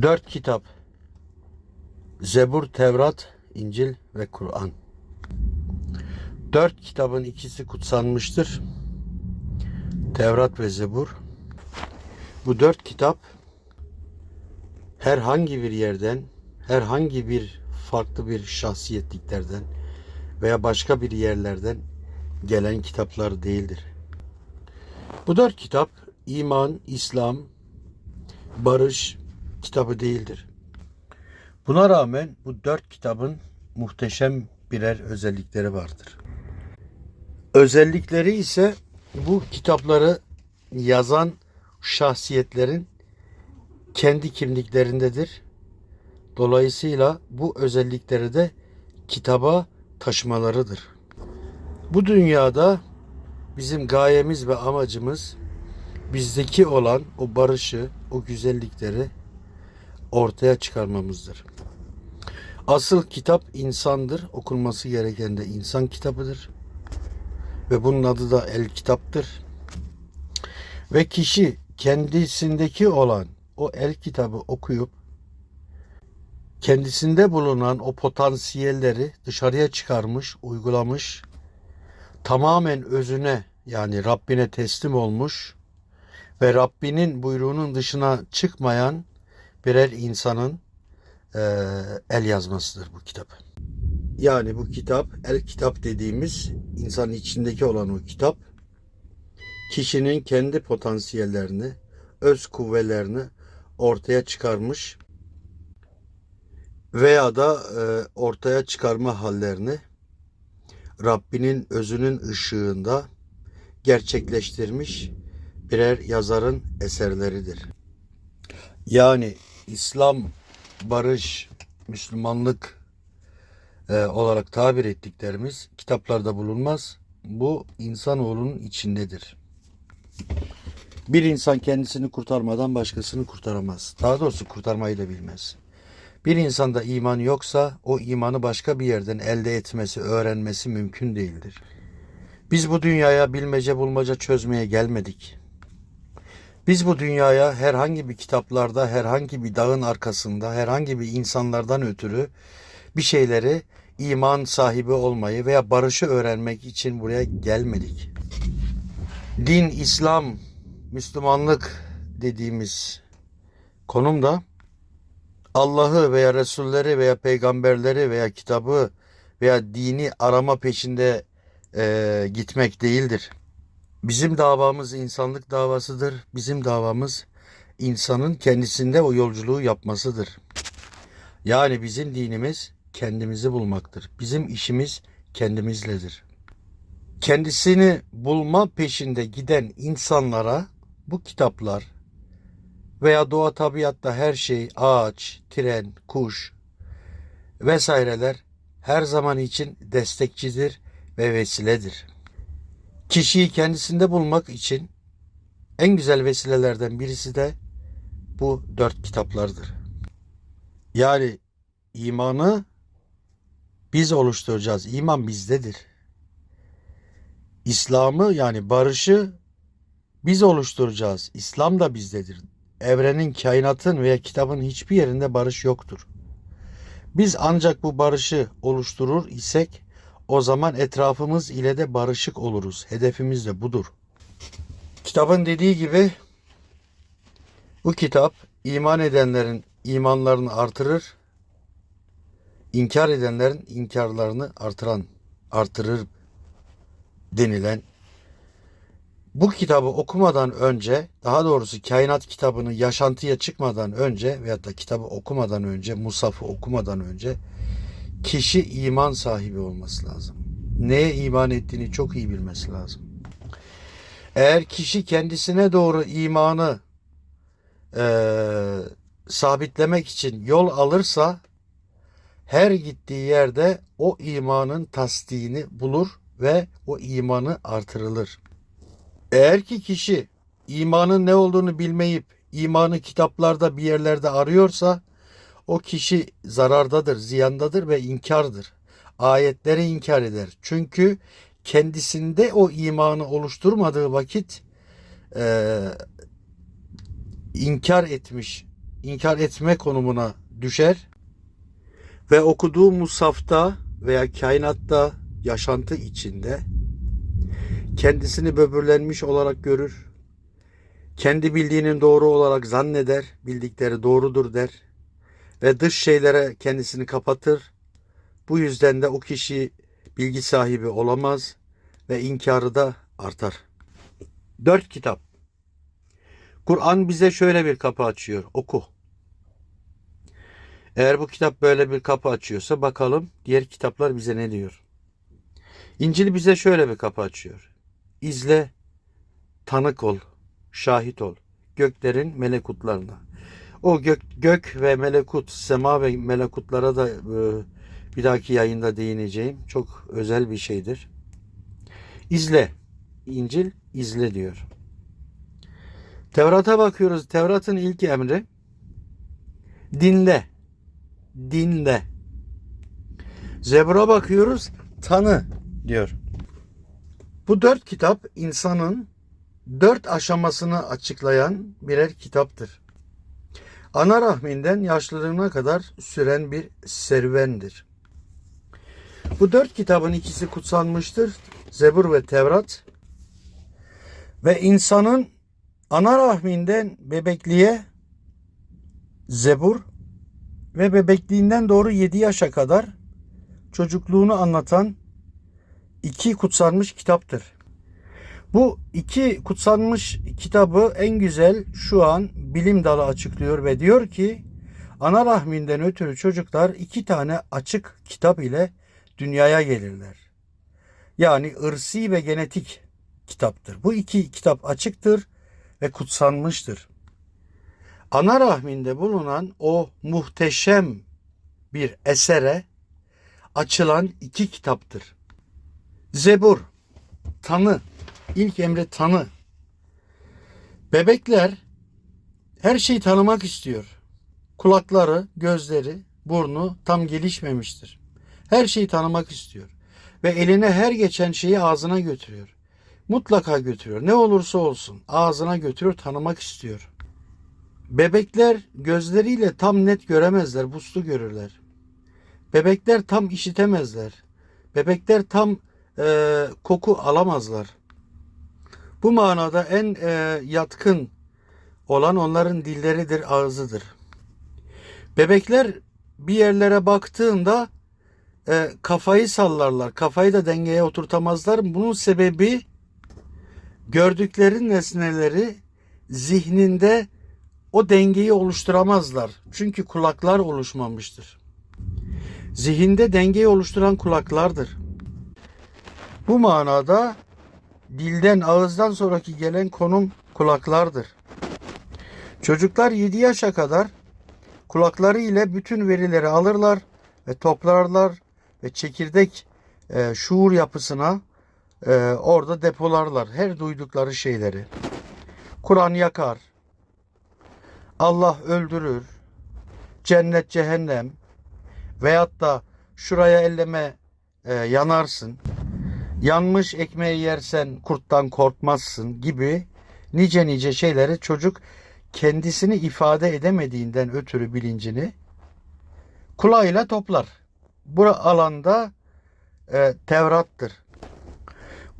Dört kitap. Zebur, Tevrat, İncil ve Kur'an. Dört kitabın ikisi kutsanmıştır. Tevrat ve Zebur. Bu dört kitap herhangi bir yerden, herhangi bir farklı bir şahsiyetliklerden veya başka bir yerlerden gelen kitaplar değildir. Bu dört kitap iman, İslam, barış kitabı değildir. Buna rağmen bu dört kitabın muhteşem birer özellikleri vardır. Özellikleri ise bu kitapları yazan şahsiyetlerin kendi kimliklerindedir. Dolayısıyla bu özellikleri de kitaba taşımalarıdır. Bu dünyada bizim gayemiz ve amacımız bizdeki olan o barışı, o güzellikleri ortaya çıkarmamızdır. Asıl kitap insandır. Okunması gereken de insan kitabıdır. Ve bunun adı da el kitaptır. Ve kişi kendisindeki olan o el kitabı okuyup kendisinde bulunan o potansiyelleri dışarıya çıkarmış, uygulamış, tamamen özüne yani Rabbine teslim olmuş ve Rabbinin buyruğunun dışına çıkmayan birer insanın eee, el yazmasıdır bu kitap. Yani bu kitap, el kitap dediğimiz insanın içindeki olan o kitap, kişinin kendi potansiyellerini, öz kuvvelerini ortaya çıkarmış veya da e, ortaya çıkarma hallerini Rabbinin özünün ışığında gerçekleştirmiş birer yazarın eserleridir. Yani İslam, barış, Müslümanlık e, olarak tabir ettiklerimiz kitaplarda bulunmaz. Bu insanoğlunun içindedir. Bir insan kendisini kurtarmadan başkasını kurtaramaz. Daha doğrusu kurtarmayı da bilmez. Bir insanda iman yoksa o imanı başka bir yerden elde etmesi, öğrenmesi mümkün değildir. Biz bu dünyaya bilmece bulmaca çözmeye gelmedik. Biz bu dünyaya herhangi bir kitaplarda, herhangi bir dağın arkasında, herhangi bir insanlardan ötürü bir şeyleri iman sahibi olmayı veya barışı öğrenmek için buraya gelmedik. Din, İslam, Müslümanlık dediğimiz konumda Allah'ı veya Resulleri veya peygamberleri veya kitabı veya dini arama peşinde eee, gitmek değildir. Bizim davamız insanlık davasıdır. Bizim davamız insanın kendisinde o yolculuğu yapmasıdır. Yani bizim dinimiz kendimizi bulmaktır. Bizim işimiz kendimizledir. Kendisini bulma peşinde giden insanlara bu kitaplar veya doğa tabiatta her şey, ağaç, tren, kuş vesaireler her zaman için destekçidir ve vesiledir. Kişiyi kendisinde bulmak için en güzel vesilelerden birisi de bu dört kitaplardır. Yani imanı biz oluşturacağız. İman bizdedir. İslam'ı yani barışı biz oluşturacağız. İslam da bizdedir. Evrenin, kainatın veya kitabın hiçbir yerinde barış yoktur. Biz ancak bu barışı oluşturur isek o zaman etrafımız ile de barışık oluruz. Hedefimiz de budur. Kitabın dediği gibi bu kitap iman edenlerin imanlarını artırır, inkar edenlerin inkarlarını artıran, artırır denilen bu kitabı okumadan önce, daha doğrusu kainat kitabını yaşantıya çıkmadan önce veyahut da kitabı okumadan önce, Musaf'ı okumadan önce kişi iman sahibi olması lazım. Neye iman ettiğini çok iyi bilmesi lazım. Eğer kişi kendisine doğru imanı eee, sabitlemek için yol alırsa her gittiği yerde o imanın tasdiğini bulur ve o imanı artırılır. Eğer ki kişi imanın ne olduğunu bilmeyip imanı kitaplarda bir yerlerde arıyorsa o kişi zarardadır, ziyandadır ve inkardır. Ayetleri inkar eder. Çünkü kendisinde o imanı oluşturmadığı vakit eee, inkar etmiş inkar etme konumuna düşer ve okuduğu musafta veya kainatta yaşantı içinde kendisini böbürlenmiş olarak görür. Kendi bildiğinin doğru olarak zanneder, bildikleri doğrudur der ve dış şeylere kendisini kapatır. Bu yüzden de o kişi bilgi sahibi olamaz ve inkarı da artar. Dört kitap. Kur'an bize şöyle bir kapı açıyor. Oku. Eğer bu kitap böyle bir kapı açıyorsa bakalım diğer kitaplar bize ne diyor. İncil bize şöyle bir kapı açıyor. İzle, tanık ol, şahit ol göklerin melekutlarına. O gök, gök ve melekut, sema ve melekutlara da e, bir dahaki yayında değineceğim. Çok özel bir şeydir. İzle. İncil izle diyor. Tevrat'a bakıyoruz. Tevrat'ın ilk emri dinle. Dinle. Zebur'a bakıyoruz. Tanı diyor. Bu dört kitap insanın dört aşamasını açıklayan birer kitaptır. Ana rahminden yaşlılığına kadar süren bir serüvendir. Bu dört kitabın ikisi kutsanmıştır. Zebur ve Tevrat. Ve insanın ana rahminden bebekliğe Zebur ve bebekliğinden doğru 7 yaşa kadar çocukluğunu anlatan iki kutsanmış kitaptır. Bu iki kutsanmış kitabı en güzel şu an bilim dalı açıklıyor ve diyor ki ana rahminden ötürü çocuklar iki tane açık kitap ile dünyaya gelirler. Yani ırsi ve genetik kitaptır. Bu iki kitap açıktır ve kutsanmıştır. Ana rahminde bulunan o muhteşem bir esere açılan iki kitaptır. Zebur, tanı, ilk emri tanı. Bebekler her şeyi tanımak istiyor. Kulakları, gözleri, burnu tam gelişmemiştir. Her şeyi tanımak istiyor. Ve eline her geçen şeyi ağzına götürüyor. Mutlaka götürüyor. Ne olursa olsun ağzına götürüyor, tanımak istiyor. Bebekler gözleriyle tam net göremezler, buslu görürler. Bebekler tam işitemezler. Bebekler tam e, koku alamazlar. Bu manada en e, yatkın olan onların dilleridir, ağzıdır. Bebekler bir yerlere baktığında e, kafayı sallarlar. Kafayı da dengeye oturtamazlar. Bunun sebebi gördükleri nesneleri zihninde o dengeyi oluşturamazlar. Çünkü kulaklar oluşmamıştır. Zihinde dengeyi oluşturan kulaklardır. Bu manada dilden ağızdan sonraki gelen konum kulaklardır. Çocuklar 7 yaşa kadar kulakları ile bütün verileri alırlar ve toplarlar ve çekirdek e, şuur yapısına e, orada depolarlar her duydukları şeyleri. Kur'an yakar, Allah öldürür, cennet cehennem veyahut da şuraya elleme e, yanarsın, yanmış ekmeği yersen kurttan korkmazsın gibi nice nice şeyleri çocuk kendisini ifade edemediğinden ötürü bilincini kulağıyla toplar. Bu alanda e, Tevrat'tır.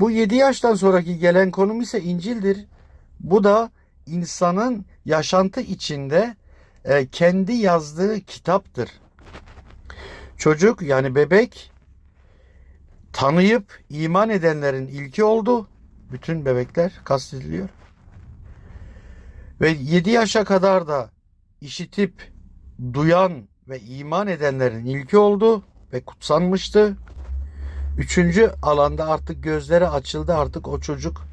Bu 7 yaştan sonraki gelen konum ise İncil'dir. Bu da insanın yaşantı içinde e, kendi yazdığı kitaptır. Çocuk yani bebek tanıyıp iman edenlerin ilki oldu. Bütün bebekler kastediliyor. Ve 7 yaşa kadar da işitip duyan ve iman edenlerin ilki oldu ve kutsanmıştı. Üçüncü alanda artık gözleri açıldı. Artık o çocuk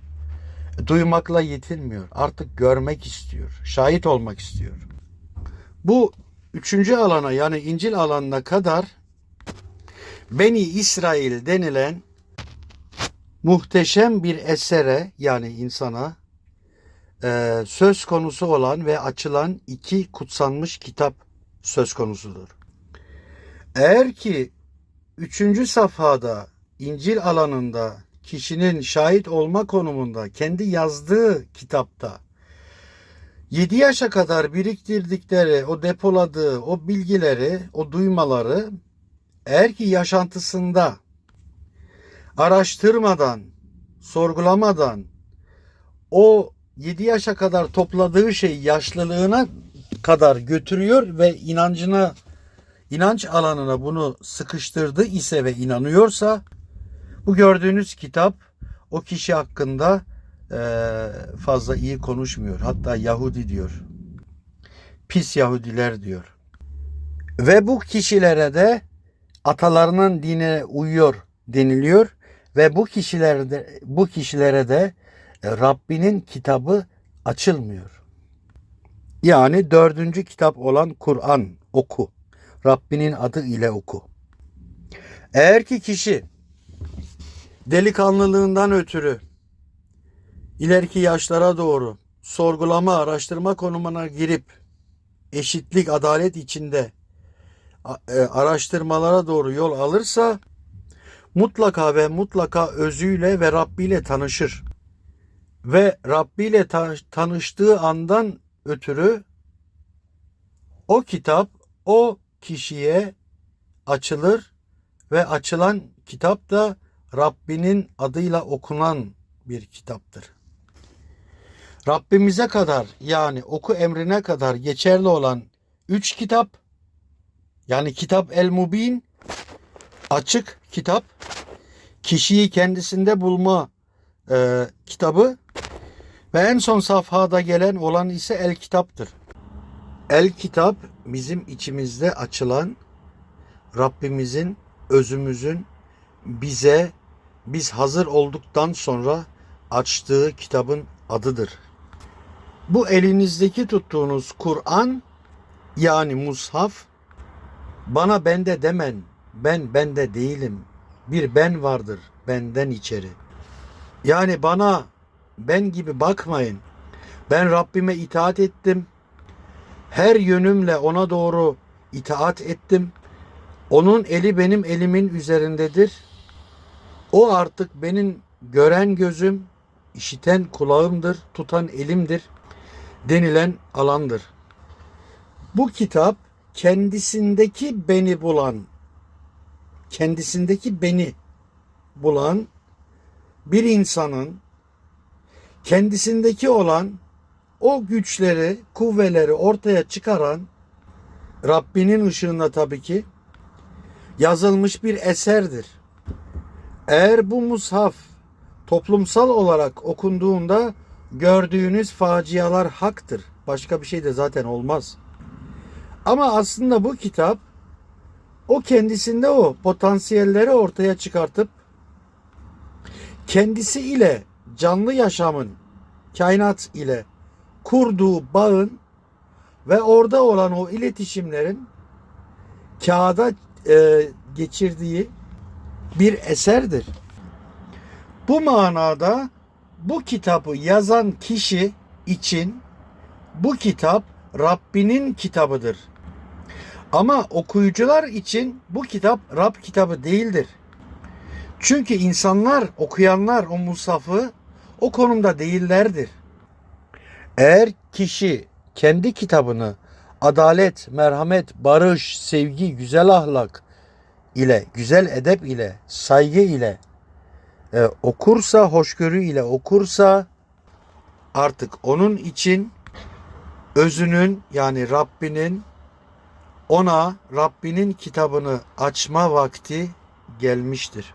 duymakla yetinmiyor. Artık görmek istiyor. Şahit olmak istiyor. Bu üçüncü alana yani İncil alanına kadar Beni İsrail denilen muhteşem bir esere yani insana e, söz konusu olan ve açılan iki kutsanmış kitap söz konusudur. Eğer ki üçüncü safhada İncil alanında kişinin şahit olma konumunda kendi yazdığı kitapta 7 yaşa kadar biriktirdikleri, o depoladığı o bilgileri, o duymaları eğer ki yaşantısında araştırmadan, sorgulamadan o 7 yaşa kadar topladığı şey yaşlılığına kadar götürüyor ve inancına inanç alanına bunu sıkıştırdı ise ve inanıyorsa bu gördüğünüz kitap o kişi hakkında fazla iyi konuşmuyor. Hatta Yahudi diyor. Pis Yahudiler diyor. Ve bu kişilere de atalarının dinine uyuyor deniliyor ve bu kişilere de, bu kişilere de e, Rabbinin kitabı açılmıyor. Yani dördüncü kitap olan Kur'an oku. Rabbinin adı ile oku. Eğer ki kişi delikanlılığından ötürü ileriki yaşlara doğru sorgulama, araştırma konumuna girip eşitlik, adalet içinde araştırmalara doğru yol alırsa mutlaka ve mutlaka özüyle ve Rabbi ile tanışır. Ve Rabbi ile ta- tanıştığı andan ötürü o kitap o kişiye açılır ve açılan kitap da Rabbinin adıyla okunan bir kitaptır. Rabbimize kadar yani oku emrine kadar geçerli olan üç kitap yani kitap El Mubin açık kitap kişiyi kendisinde bulma e, kitabı ve en son safhada gelen olan ise El Kitap'tır. El Kitap bizim içimizde açılan Rabbimizin özümüzün bize biz hazır olduktan sonra açtığı kitabın adıdır. Bu elinizdeki tuttuğunuz Kur'an yani mushaf bana bende demen ben bende değilim. Bir ben vardır benden içeri. Yani bana ben gibi bakmayın. Ben Rabbime itaat ettim. Her yönümle ona doğru itaat ettim. Onun eli benim elimin üzerindedir. O artık benim gören gözüm, işiten kulağımdır, tutan elimdir denilen alandır. Bu kitap kendisindeki beni bulan, kendisindeki beni bulan bir insanın kendisindeki olan o güçleri, kuvveleri ortaya çıkaran Rabbinin ışığında tabii ki yazılmış bir eserdir. Eğer bu mushaf toplumsal olarak okunduğunda gördüğünüz facialar haktır. Başka bir şey de zaten olmaz. Ama aslında bu kitap o kendisinde o potansiyelleri ortaya çıkartıp kendisi ile canlı yaşamın kainat ile kurduğu bağın ve orada olan o iletişimlerin kağıda e, geçirdiği bir eserdir. Bu manada bu kitabı yazan kişi için bu kitap Rabbinin kitabıdır. Ama okuyucular için bu kitap Rab kitabı değildir. Çünkü insanlar, okuyanlar o musafı o konumda değillerdir. Eğer kişi kendi kitabını adalet, merhamet, barış, sevgi, güzel ahlak ile, güzel edep ile, saygı ile e, okursa, hoşgörü ile okursa artık onun için özünün yani Rabbinin ona Rabbinin kitabını açma vakti gelmiştir.